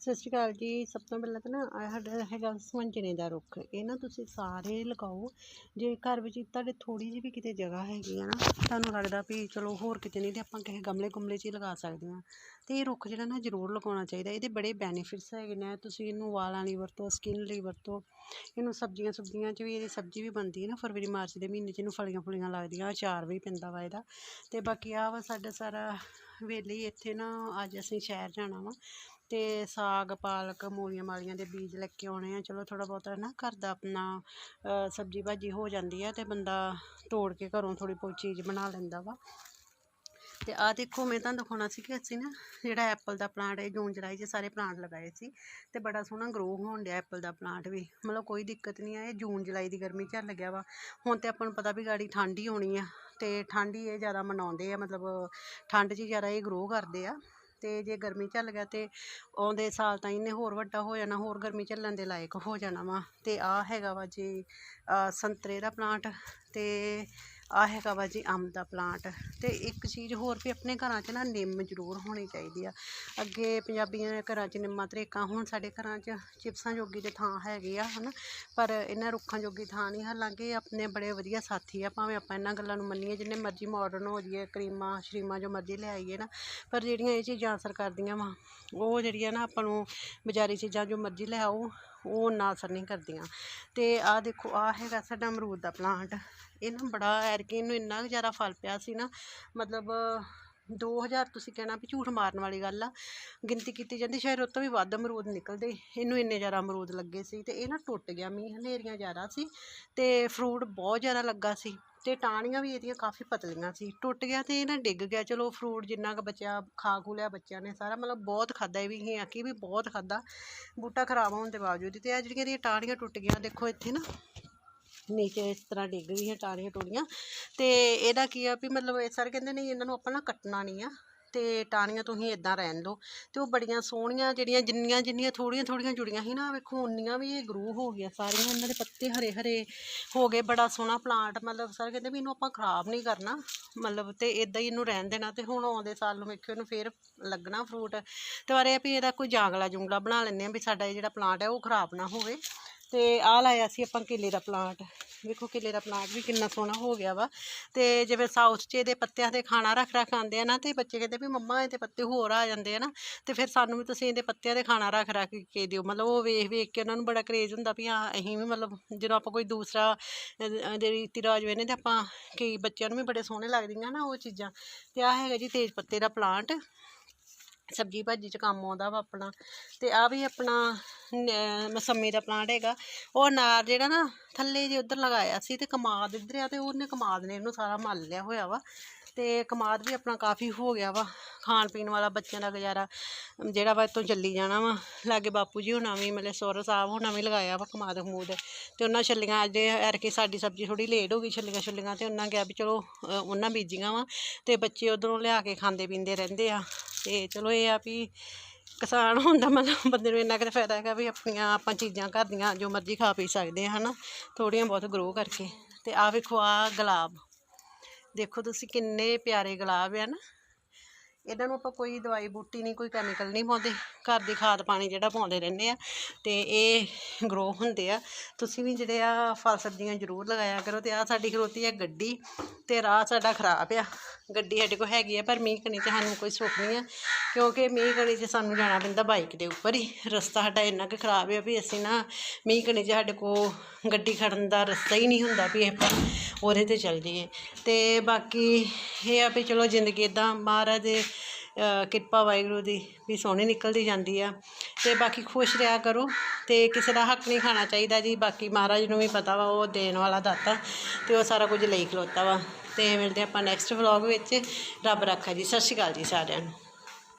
ਸਤਿ ਸ਼੍ਰੀ ਅਕਾਲ ਜੀ। ਸਭ ਤੋਂ ਪਹਿਲਾਂ ਤਾਂ ਨਾ ਸਾਡਾ ਹੈਗਾ ਸਵੰਜਣੇ ਦਾ ਰੁੱਖ। ਇਹ ਨਾ ਤੁਸੀਂ ਸਾਰੇ ਲਗਾਓ। ਜੇ ਘਰ ਵਿੱਚ ਤੁਹਾਡੇ ਥੋੜ੍ਹੀ ਜਿਹੀ ਵੀ ਕਿਤੇ ਜਗ੍ਹਾ ਹੈਗੀ ਆ ਨਾ, ਤੁਹਾਨੂੰ ਲੱਗਦਾ ਵੀ ਚਲੋ ਹੋਰ ਕਿਤੇ ਨਹੀਂ ਤੇ ਆਪਾਂ ਕਿਸੇ ਗਮਲੇ ਗੁਮਲੇ 'ਚ ਹੀ ਲਗਾ ਸਕਦੇ ਹਾਂ। ਅਤੇ ਇਹ ਰੁੱਖ ਜਿਹੜਾ ਨਾ ਜ਼ਰੂਰ ਲਗਾਉਣਾ ਚਾਹੀਦਾ। ਇਹਦੇ ਬੜੇ ਬੈਨੀਫਿਟਸ ਹੈਗੇ ਨੇ। ਤੁਸੀਂ ਇਹਨੂੰ ਵਾਲਾਂ ਲਈ ਵਰਤੋ ਸਕਿਨ ਲਈ ਵਰਤੋ। ਇਹਨੂੰ ਸਬਜ਼ੀਆਂ ਸੁਬਜ਼ੀਆਂ 'ਚ ਵੀ ਇਹਦੀ ਸਬਜ਼ੀ ਵੀ ਬਣਦੀ ਹੈ ਨਾ, ਫਰਵਰੀ, ਮਾਰਚ ਦੇ ਮਹੀਨੇ 'ਚ ਇਹਨੂੰ ਫਲੀਆਂ ਫੁਲੀਆਂ ਲੱਗਦੀਆਂ। ਅਚਾਰ ਵੀ ਪੈਂਦਾ ਵਾ ਇਹਦਾ। ਅਤੇ ਬਾਕੀ ਆਹ ਵਾ ਸਾਡਾ ਸਾਰਾ ਵੇਲੇ ਇੱਥੇ ਨਾ ਅੱਜ ਅਸੀਂ ਸ਼ਹਿਰ ਜਾਣਾ ਵਾ। ਅਤੇ ਸਾਗ, ਪਾਲਕ, ਮੂਲੀਆਂ ਮਾਲੀਆਂ ਦੇ ਬੀਜ ਲੈ ਕੇ ਆਉਣੇ ਆ। ਚਲੋ ਥੋੜ੍ਹਾ ਬਹੁਤਾ ਨਾ ਘਰ ਦਾ ਆਪਣਾ ਸਬਜ਼ੀ ਭਾਜੀ ਹੋ ਜਾਂਦੀ ਆ ਅਤੇ ਬੰਦਾ ਤੋੜ ਕੇ ਘਰੋਂ ਥੋੜ੍ਹੀ ਬਹੁਤ ਚੀਜ਼ ਬਣਾ ਲੈਂਦਾ ਵਾ। ਅਤੇ ਆਹ ਦੇਖੋ, ਮੈਂ ਤੁਹਾਨੂੰ ਦਿਖਾਉਣਾ ਸੀ ਕਿ ਅਸੀਂ ਨਾ ਜਿਹੜਾ ਐਪਲ ਦਾ ਪਲਾਂਟ ਹੈ ਜੂਨ, ਜੁਲਾਈ 'ਚ ਸਾਰੇ ਪਲਾਂਟ ਲਗਾਏ ਸੀ ਅਤੇ ਬੜਾ ਸੋਹਣਾ ਗਰੋ ਹੋਣ ਡਿਆ ਐਪਲ ਦਾ ਪਲਾਂਟ ਵੀ। ਮਤਲਬ ਕੋਈ ਦਿੱਕਤ ਨਹੀਂ ਆ, ਇਹ ਜੂਨ, ਜੁਲਾਈ ਦੀ ਗਰਮੀ ਚੱਲ ਲੱਗਿਆ ਵਾ। ਹੁਣ ਤੇ ਆਪਾਂ ਨੂੰ ਪਤਾ ਵੀ ਗਾੜੀ ਠੰਡ ਹੀ ਹੋਣੀ ਆ ਅਤੇ ਠੰਡ ਹੀ ਇਹ ਜ਼ਿਆਦਾ ਮਨਾਉਂਦੇ ਆ, ਮਤਲਬ ਠੰਡ 'ਚ ਜ਼ਿਆਦਾ ਇਹ ਗਰੋ ਕਰਦੇ ਆ। ਅਤੇ ਜੇ ਗਰਮੀ ਚੱਲ ਗਿਆ ਤਾਂ ਆਉਂਦੇ ਸਾਲ ਤਾਂ ਇਹਨੇ ਹੋਰ ਵੱਡਾ ਹੋ ਜਾਣਾ, ਹੋਰ ਗਰਮੀ ਝੱਲਣ ਦੇ ਲਾਇਕ ਹੋ ਜਾਣਾ ਵਾ। ਅਤੇ ਆਹ ਹੈਗਾ ਵਾ ਜੀ ਸੰਤਰੇ ਦਾ ਪਲਾਂਟ ਅਤੇ ਆਹ ਹੈਗਾ ਵਾ ਜੀ ਅੰਬ ਦਾ ਪਲਾਂਟ ਅਤੇ ਇੱਕ ਚੀਜ਼ ਹੋਰ ਵੀ ਆਪਣੇ ਘਰਾਂ 'ਚ ਨਾ ਨਿੰਮ ਜ਼ਰੂਰ ਹੋਣੀ ਚਾਹੀਦੀ ਆ। ਅੱਗੇ ਪੰਜਾਬੀਆਂ ਦੇ ਘਰਾਂ 'ਚ ਨਿੰਮਾਂ ਤਰੇਕਾਂ ਹੁਣ ਸਾਡੇ ਘਰਾਂ 'ਚ ਚਿਪਸਾਂ ਜੋਗੀ ਦੇ ਥਾਂ ਹੈਗੇ ਆ ਹੈ ਨਾ ਪਰ ਇਹਨਾਂ ਰੁੱਖਾਂ ਜੋਗੀ ਥਾਂ ਨਹੀਂ, ਹਾਲਾਂਕਿ ਆਪਣੇ ਬੜੇ ਵਧੀਆ ਸਾਥੀ ਆ, ਭਾਵੇਂ ਆਪਾਂ ਇਹਨਾਂ ਗੱਲਾਂ ਨੂੰ ਮੰਨੀਏ, ਜਿੰਨੇ ਮਰਜ਼ੀ ਮਾਡਰਨ ਹੋ ਜਾਈਏ, ਕਰੀਮਾਂ, ਸ਼ਰੀਮਾਂ ਜੋ ਮਰਜ਼ੀ ਲੈ ਆਈਏ ਨਾ, ਪਰ ਜਿਹੜੀਆਂ ਇਹ ਚੀਜ਼ਾਂ ਅਸਰ ਕਰਦੀਆਂ ਵਾ, ਉਹ ਜਿਹੜੀਆਂ ਨਾ ਆਪਾਂ ਨੂੰ ਬਜ਼ਾਰੀ ਚੀਜ਼ਾਂ ਜੋ ਮਰਜ਼ੀ ਲੈ ਆਓ ਉਹ ਨਾ ਅਸਰ ਨਹੀਂ ਕਰਦੀਆਂ। ਅਤੇ ਆਹ ਦੇਖੋ, ਆਹ ਹੈਗਾ ਸਾਡਾ ਅਮਰੂਦ ਦਾ ਪਲਾਂਟ ਇਹ ਨਾ ਬੜਾ ਐਰਕੀ ਇਹਨੂੰ ਇੰਨਾ ਕੁ ਜ਼ਿਆਦਾ ਫਲ ਪਿਆ ਸੀ ਨਾ, ਮਤਲਬ ਦੋ ਹਜ਼ਾਰ ਤੁਸੀਂ ਕਹਿਣਾ ਵੀ ਝੂਠ ਮਾਰਨ ਵਾਲੀ ਗੱਲ ਆ। ਗਿਣਤੀ ਕੀਤੀ ਜਾਂਦੀ, ਸ਼ਾਇਦ ਉਹ ਤੋਂ ਵੀ ਵੱਧ ਅਮਰੂਦ ਨਿਕਲਦੇ। ਇਹਨੂੰ ਇੰਨੇ ਜ਼ਿਆਦਾ ਅਮਰੂਦ ਲੱਗੇ ਸੀ ਅਤੇ ਇਹ ਨਾ ਟੁੱਟ ਗਿਆ, ਮੀਂਹ ਹਨੇਰੀਆਂ ਜ਼ਿਆਦਾ ਸੀ ਅਤੇ ਫਰੂਟ ਬਹੁਤ ਜ਼ਿਆਦਾ ਲੱਗਾ ਸੀ ਅਤੇ ਟਾਹਣੀਆਂ ਵੀ ਇਹਦੀਆਂ ਕਾਫੀ ਪਤਲੀਆਂ ਸੀ। ਟੁੱਟ ਗਿਆ ਅਤੇ ਇਹ ਨਾ ਡਿੱਗ ਗਿਆ। ਚਲੋ ਫਰੂਟ ਜਿੰਨਾ ਕੁ ਬਚਿਆ, ਖਾ ਖੂ ਲਿਆ ਬੱਚਿਆਂ ਨੇ ਸਾਰਾ, ਮਤਲਬ ਬਹੁਤ ਖਾਦਾ ਇਹ ਵੀ ਹੀ ਆਖੀ ਵੀ ਬਹੁਤ ਖਾਦਾ ਬੂਟਾ ਖਰਾਬ ਹੋਣ ਦੇ ਬਾਵਜੂਦ ਅਤੇ ਇਹ ਜਿਹੜੀਆਂ ਇਹਦੀਆਂ ਟਾਹਣੀਆਂ ਟੁੱਟ ਗਈਆਂ, ਦੇਖੋ ਇੱਥੇ ਨਾ ਨੀਚੇ ਇਸ ਤਰ੍ਹਾਂ ਡਿੱਗ ਗਈਆਂ ਟਾਹਣੀਆਂ ਟੂਣੀਆਂ ਅਤੇ ਇਹਦਾ ਕੀ ਆ ਵੀ ਮਤਲਬ ਇਹ ਸਰ ਕਹਿੰਦੇ ਨਹੀਂ ਇਹਨਾਂ ਨੂੰ ਆਪਾਂ ਨਾ ਕੱਟਣਾ ਨਹੀਂ ਆ ਅਤੇ ਟਾਹਣੀਆਂ ਤੁਸੀਂ ਇੱਦਾਂ ਰਹਿਣ ਦਿਓ। ਅਤੇ ਉਹ ਬੜੀਆਂ ਸੋਹਣੀਆਂ ਜਿਹੜੀਆਂ ਜਿੰਨੀਆਂ ਜਿੰਨੀਆਂ ਥੋੜ੍ਹੀਆਂ ਥੋੜ੍ਹੀਆਂ ਜੁੜੀਆਂ ਸੀ ਨਾ, ਵੇਖੋ ਉਨੀਆਂ ਵੀ ਇਹ ਗਰੋ ਹੋ ਗਈਆਂ ਸਾਰੀਆਂ, ਇਹਨਾਂ ਦੇ ਪੱਤੇ ਹਰੇ ਹਰੇ ਹੋ ਗਏ, ਬੜਾ ਸੋਹਣਾ ਪਲਾਂਟ ਮਤਲਬ ਸਰ ਕਹਿੰਦੇ ਵੀ ਇਹਨੂੰ ਆਪਾਂ ਖਰਾਬ ਨਹੀਂ ਕਰਨਾ, ਮਤਲਬ ਅਤੇ ਇੱਦਾਂ ਹੀ ਇਹਨੂੰ ਰਹਿਣ ਦੇਣਾ ਅਤੇ ਹੁਣ ਆਉਂਦੇ ਸਾਲ ਨੂੰ ਵੇਖਿਓ ਇਹਨੂੰ ਫੇਰ ਲੱਗਣਾ ਫਰੂਟ ਅਤੇ ਪਰ ਇਹ ਵੀ ਇਹਦਾ ਕੋਈ ਜਾਂਗਲਾ ਜੁੰਗਲਾ ਬਣਾ ਲੈਂਦੇ ਹਾਂ ਵੀ ਸਾਡਾ ਇਹ ਜਿਹੜਾ ਪਲਾਂਟ ਹੈ ਉਹ ਖਰਾਬ ਨਾ ਹੋਵੇ। ਅਤੇ ਆਹ ਲਾਇਆ ਸੀ ਆਪਾਂ ਕੇਲੇ ਦਾ ਪਲਾਂਟ। ਵੇਖੋ ਕੇਲੇ ਦਾ ਪਲਾਂਟ ਵੀ ਕਿੰਨਾ ਸੋਹਣਾ ਹੋ ਗਿਆ ਵਾ। ਅਤੇ ਜਿਵੇਂ ਸਾਊਥ 'ਚ ਇਹਦੇ ਪੱਤਿਆਂ 'ਤੇ ਖਾਣਾ ਰੱਖ ਰੱਖ ਆਉਂਦੇ ਆ ਨਾ ਅਤੇ ਬੱਚੇ ਕਹਿੰਦੇ ਵੀ ਮੰਮਾ ਇਹਦੇ ਪੱਤੇ ਹੋਰ ਆ ਜਾਂਦੇ ਆ ਨਾ। ਅਤੇ ਫਿਰ ਸਾਨੂੰ ਵੀ ਤੁਸੀਂ ਇਹਦੇ ਪੱਤਿਆਂ 'ਤੇ ਖਾਣਾ ਰੱਖ ਰੱਖ ਕੇ ਦਿਓ। ਮਤਲਬ ਉਹ ਵੇਖ ਵੇਖ ਕੇ ਉਹਨਾਂ ਨੂੰ ਬੜਾ ਕਰੇਜ਼ ਹੁੰਦਾ ਵੀ ਹਾਂ, ਅਸੀਂ ਵੀ ਮਤਲਬ ਜਦੋਂ ਆਪਾਂ ਕੋਈ ਦੂਸਰਾ ਰੀਤੀ ਰਿਵਾਜ ਵੇਖਦੇ ਤਾਂ ਆਪਾਂ ਕਈ ਬੱਚਿਆਂ ਨੂੰ ਵੀ ਬੜੇ ਸੋਹਣੇ ਲੱਗਦੀਆਂ ਨਾ ਉਹ ਚੀਜ਼ਾਂ। ਅਤੇ ਆਹ ਹੈਗਾ ਜੀ ਤੇਜ ਪੱਤੇ ਦਾ ਪਲਾਂਟ। ਸਬਜ਼ੀ ਭਾਜੀ 'ਚ ਕੰਮ ਆਉਂਦਾ ਵਾ ਆਪਣਾ ਅਤੇ ਆ ਵੀ ਆਪਣਾ ਮਸੰਮੀ ਦਾ ਪਲਾਂਟ ਹੈਗਾ, ਉਹ ਅਨਾਰ ਜਿਹੜਾ ਨਾ ਥੱਲੇ ਜੇ ਉੱਧਰ ਲਗਾਇਆ ਸੀ ਅਤੇ ਕਮਾਦ ਇੱਧਰ ਆ ਅਤੇ ਉਹਨੇ ਕਮਾਦ ਨੇ ਇਹਨੂੰ ਸਾਰਾ ਮੱਲ ਲਿਆ ਹੋਇਆ ਵਾ ਅਤੇ ਕਮਾਦ ਵੀ ਆਪਣਾ ਕਾਫੀ ਹੋ ਗਿਆ ਵਾ, ਖਾਣ ਪੀਣ ਵਾਲਾ ਬੱਚਿਆਂ ਦਾ ਗੁਜ਼ਾਰਾ, ਜਿਹੜਾ ਵਾ ਇੱਥੋਂ ਚੱਲੀ ਜਾਣਾ ਵਾ, ਲਾਗੇ ਬਾਪੂ ਜੀ ਹੋਣਾ ਵੀ, ਮਤਲਬ ਸੌਰਾ ਸਾਹਿਬ ਹੋਣਾ ਵੀ ਲਗਾਇਆ ਵਾ ਕਮਾਦ ਕਮੂਦ ਅਤੇ ਉਹਨਾਂ ਛੱਲੀਆਂ ਅੱਜ ਐਰਕੇ ਸਾਡੀ ਸਬਜ਼ੀ ਥੋੜੀ ਲੇਟ ਹੋ ਗਈ ਛੱਲੀਆਂ ਛੁੱਲੀਆਂ ਅਤੇ ਉਹਨਾਂ ਕਿਹਾ ਵੀ ਚਲੋ ਉਹਨਾਂ ਬੀਜੀਆਂ ਵਾ ਅਤੇ ਬੱਚੇ ਉੱਧਰੋਂ ਲਿਆ ਕੇ ਖਾਂਦੇ ਪੀਂਦੇ ਰਹਿੰਦੇ ਆ ਅਤੇ ਚਲੋ ਇਹ ਆ ਵੀ ਕਿਸਾਨ ਹੁੰਦਾ ਮਤਲਬ ਬੰਦੇ ਨੂੰ ਇੰਨਾ ਕੁ ਫਾਇਦਾ ਹੈਗਾ ਵੀ ਆਪਣੀਆਂ, ਆਪਾਂ ਚੀਜ਼ਾਂ ਘਰ ਦੀਆਂ ਜੋ ਮਰਜ਼ੀ ਖਾ ਪੀ ਸਕਦੇ ਹਾਂ ਹੈ ਨਾ ਥੋੜ੍ਹੀਆਂ ਬਹੁਤ ਗਰੋ ਕਰਕੇ। ਅਤੇ ਆਹ ਵੇਖੋ ਆਹ ਗੁਲਾਬ। ਦੇਖੋ ਤੁਸੀਂ ਕਿੰਨੇ ਪਿਆਰੇ ਗੁਲਾਬ ਆ ਨਾ ਇਹਨਾਂ ਨੂੰ ਆਪਾਂ ਕੋਈ ਦਵਾਈ ਬੂਟੀ ਨਹੀਂ, ਕੋਈ ਕੈਮੀਕਲ ਨਹੀਂ ਪਾਉਂਦੇ। ਘਰ ਦੀ ਖਾਦ ਪਾਣੀ ਜਿਹੜਾ ਪਾਉਂਦੇ ਰਹਿੰਦੇ ਆ। ਅਤੇ ਇਹ ਗਰੋ ਹੁੰਦੇ ਆ। ਤੁਸੀਂ ਵੀ ਜਿਹੜੇ ਆ ਫਲ ਸਬਜ਼ੀਆਂ ਜ਼ਰੂਰ ਲਗਾਇਆ ਕਰੋ। ਅਤੇ ਆਹ ਸਾਡੀ ਖਲੋਤੀ ਆ ਗੱਡੀ। ਅਤੇ ਰਾਹ ਸਾਡਾ ਖਰਾਬ ਆ। ਗੱਡੀ ਸਾਡੇ ਕੋਲ ਹੈਗੀ ਆ, ਪਰ ਮੀਂਹ ਕਣੀ 'ਚ ਸਾਨੂੰ ਕੋਈ ਸੁੱਖ ਨਹੀਂ ਆ, ਕਿਉਂਕਿ ਮੀਂਹ ਕਣੀ 'ਚ ਸਾਨੂੰ ਜਾਣਾ ਪੈਂਦਾ ਬਾਈਕ ਦੇ ਉੱਪਰ ਹੀ। ਰਸਤਾ ਸਾਡਾ ਇੰਨਾ ਕੁ ਖਰਾਬ ਆ ਵੀ ਅਸੀਂ ਨਾ ਮੀਂਹ ਕਣੀ 'ਚ ਸਾਡੇ ਕੋਲ ਗੱਡੀ ਖੜਨ ਦਾ ਰਸਤਾ ਹੀ ਨਹੀਂ ਹੁੰਦਾ ਵੀ ਆਪਾਂ ਉਹਦੇ 'ਤੇ ਚੱਲ ਜਾਈਏ। ਅਤੇ ਬਾਕੀ ਇਹ ਆ ਵੀ ਚਲੋ ਜ਼ਿੰਦਗੀ ਇੱਦਾਂ ਮਹਾਰਾਜ ਦੇ ਕਿਰਪਾ ਵਾਹਿਗੁਰੂ ਦੀ ਵੀ ਸੋਹਣੀ ਨਿਕਲਦੀ ਜਾਂਦੀ ਆ। ਅਤੇ ਬਾਕੀ ਖੁਸ਼ ਰਿਹਾ ਕਰੋ ਅਤੇ ਕਿਸੇ ਦਾ ਹੱਕ ਨਹੀਂ ਖਾਣਾ ਚਾਹੀਦਾ ਜੀ। ਬਾਕੀ ਮਹਾਰਾਜ ਨੂੰ ਵੀ ਪਤਾ ਵਾ, ਉਹ ਦੇਣ ਵਾਲਾ ਦਾਤਾ ਅਤੇ ਉਹ ਸਾਰਾ ਕੁਝ ਲਈ ਖਲੋਤਾ ਵਾ। ਅਤੇ ਮਿਲਦੇ ਆਪਾਂ ਨੈਕਸਟ ਵਲੌਗ ਵਿੱਚ। ਰੱਬ ਰੱਖਾ ਜੀ, ਸਤਿ ਸ਼੍ਰੀ ਅਕਾਲ ਜੀ ਸਾਰਿਆਂ ਨੂੰ।